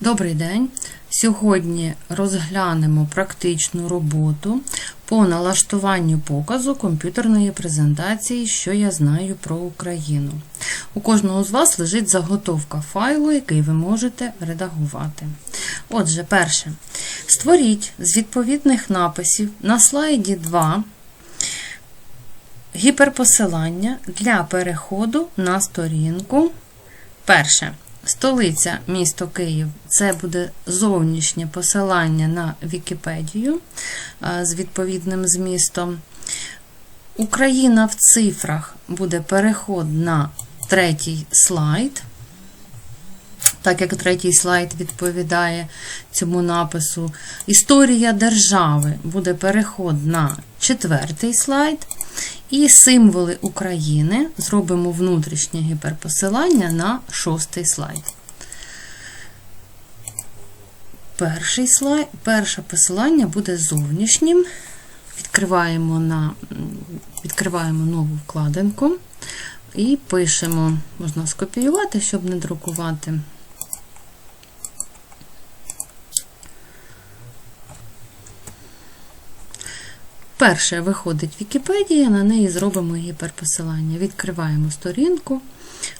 Добрий день! Сьогодні розглянемо практичну роботу по налаштуванню показу комп'ютерної презентації, що я знаю про Україну. У кожного з вас лежить заготовка файлу, який ви можете редагувати. Отже, перше. Створіть з відповідних написів на слайді 2 гіперпосилання для переходу на сторінку. Перше. Столиця місто Київ це буде зовнішнє посилання на Вікіпедію з відповідним змістом. Україна в цифрах буде переход на третій слайд. Так як третій слайд відповідає цьому напису. Історія держави буде переход на четвертий слайд. І символи України зробимо внутрішнє гіперпосилання на шостий слайд. Перший слайд, перше посилання буде зовнішнім. Відкриваємо, на, відкриваємо нову вкладинку і пишемо, можна скопіювати, щоб не друкувати. Перше виходить Вікіпедія, на неї зробимо гіперпосилання. Відкриваємо сторінку,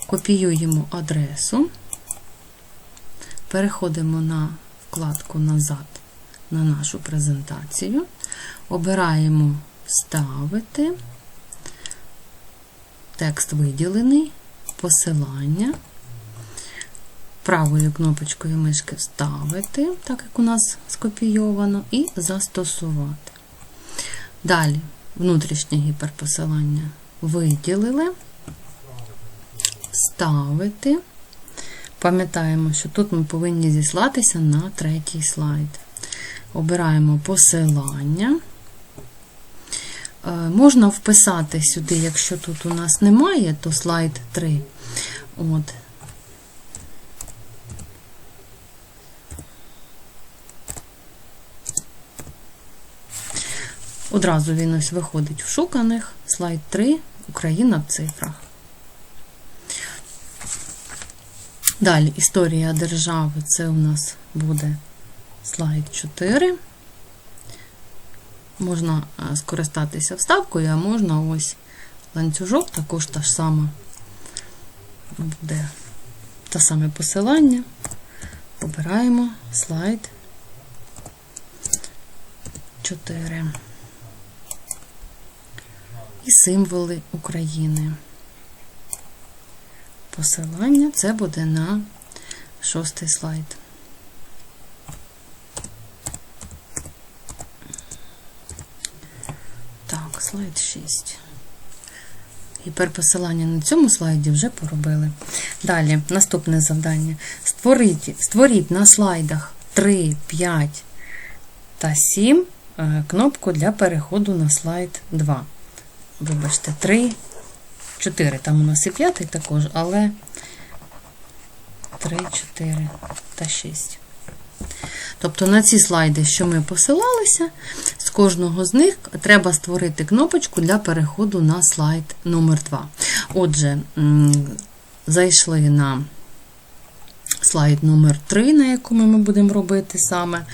копіюємо адресу, переходимо на вкладку Назад на нашу презентацію, обираємо Вставити, текст виділений, посилання. Правою кнопочкою мишки Вставити, так як у нас скопійовано, і застосувати. Далі внутрішнє гіперпосилання виділили, ставити. Пам'ятаємо, що тут ми повинні зіслатися на третій слайд. Обираємо посилання. Е, можна вписати сюди, якщо тут у нас немає, то слайд 3. От. Одразу він ось виходить в шуканих. Слайд 3. Україна в цифрах. Далі історія держави. Це у нас буде слайд 4. Можна скористатися вставкою, а можна ось ланцюжок, також та ж сама буде те саме посилання. Обираємо слайд 4 і символи України. Посилання це буде на шостий слайд. Так, слайд 6. Гіперпосилання на цьому слайді вже поробили. Далі, наступне завдання. Створіть, створіть на слайдах 3, 5 та 7 кнопку для переходу на слайд 2 вибачте, 3, 4. Там у нас і п'ятий також, але 3, 4 та 6. Тобто на ці слайди, що ми посилалися, з кожного з них треба створити кнопочку для переходу на слайд номер 2 Отже, зайшли на слайд номер 3 на якому ми будемо робити саме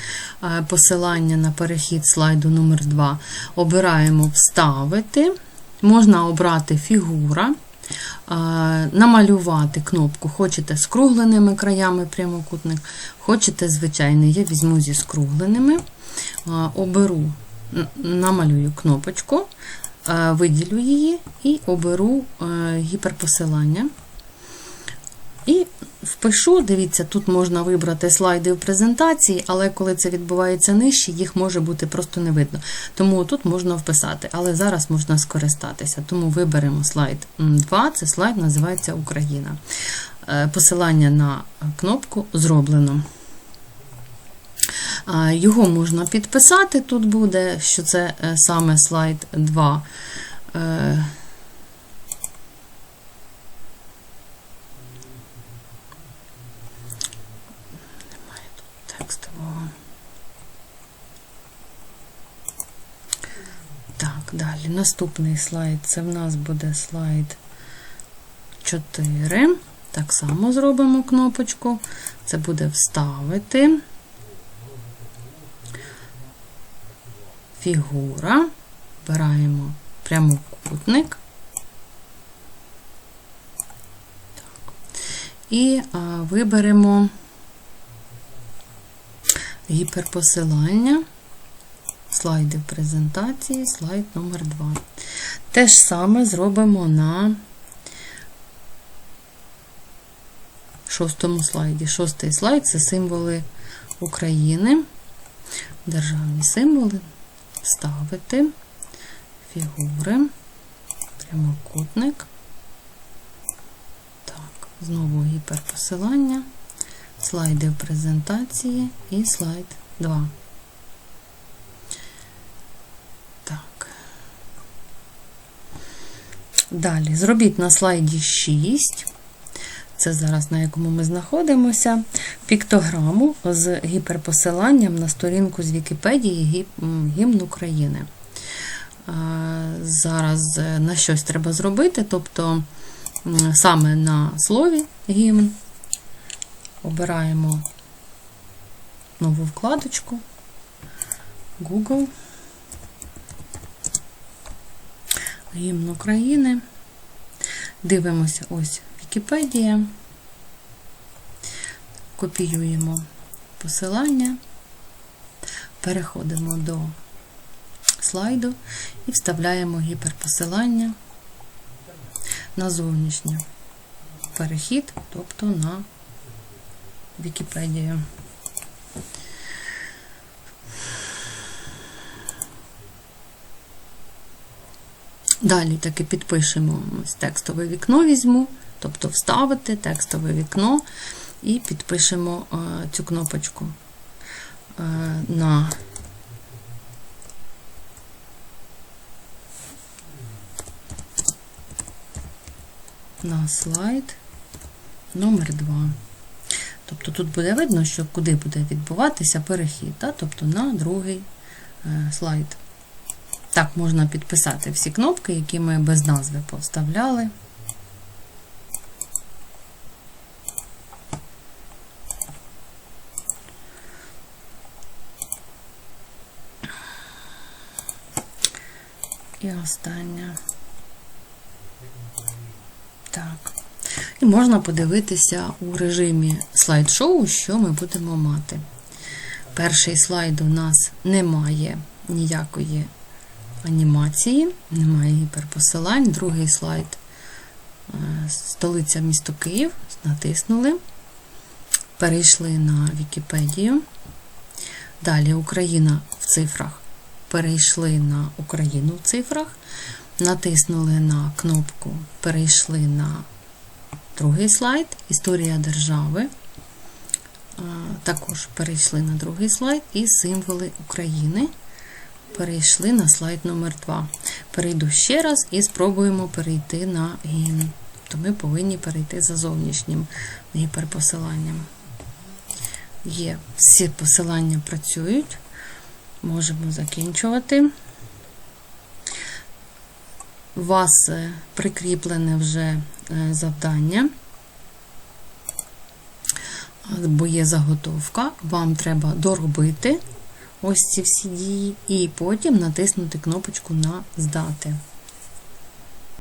посилання на перехід слайду номер 2 Обираємо Вставити. Можна обрати фігура, намалювати кнопку, хочете з кругленими краями прямокутник, хочете звичайний, я візьму зі скругленими, оберу, намалюю кнопочку, виділю її і оберу гіперпосилання. Впишу, дивіться, тут можна вибрати слайди в презентації, але коли це відбувається нижче, їх може бути просто не видно. Тому тут можна вписати, але зараз можна скористатися. Тому виберемо слайд 2, це слайд називається Україна. Посилання на кнопку зроблено. Його можна підписати, тут буде, що це саме слайд 2. Текстового. Так, далі. Наступний слайд це в нас буде слайд 4. Так само зробимо кнопочку. Це буде вставити. Фігура. Вбираємо прямокутник. Так. І а, виберемо гіперпосилання. Слайди презентації, слайд номер 2. Те ж саме зробимо на шостому слайді. Шостий слайд це символи України. Державні символи. Ставити, фігури, прямокутник. Так, знову гіперпосилання, слайди в презентації і слайд 2. Так. Далі зробіть на слайді 6 це зараз на якому ми знаходимося, піктограму з гіперпосиланням на сторінку з Вікіпедії гімн України. Зараз на щось треба зробити, тобто саме на слові гімн обираємо нову вкладочку Google. Гімн України. Дивимося ось Вікіпедія. Копіюємо посилання, переходимо до слайду і вставляємо гіперпосилання на зовнішній перехід, тобто на Вікіпедію. Далі таки підпишемо ось текстове вікно візьму, тобто вставити текстове вікно і підпишемо е, цю кнопочку е, на на слайд номер 2. Тобто тут буде видно, що куди буде відбуватися перехід, да? тобто на другий е, слайд. Так, можна підписати всі кнопки, які ми без назви поставляли. І остання. Так. І можна подивитися у режимі слайд-шоу, що ми будемо мати. Перший слайд у нас немає ніякої анімації, немає гіперпосилань. Другий слайд е, столиця місто Київ. Натиснули, перейшли на Вікіпедію. Далі Україна в цифрах. Перейшли на Україну в цифрах, натиснули на кнопку Перейшли на другий слайд Історія держави. Також перейшли на другий слайд і символи України. Перейшли на слайд номер 2 Перейду ще раз і спробуємо перейти на гімн. Тобто ми повинні перейти за зовнішнім гіперпосиланням. Є, всі посилання працюють. Можемо закінчувати. У вас е, прикріплене вже е, завдання, бо є заготовка, вам треба доробити ось ці всі дії, і потім натиснути кнопочку на здати.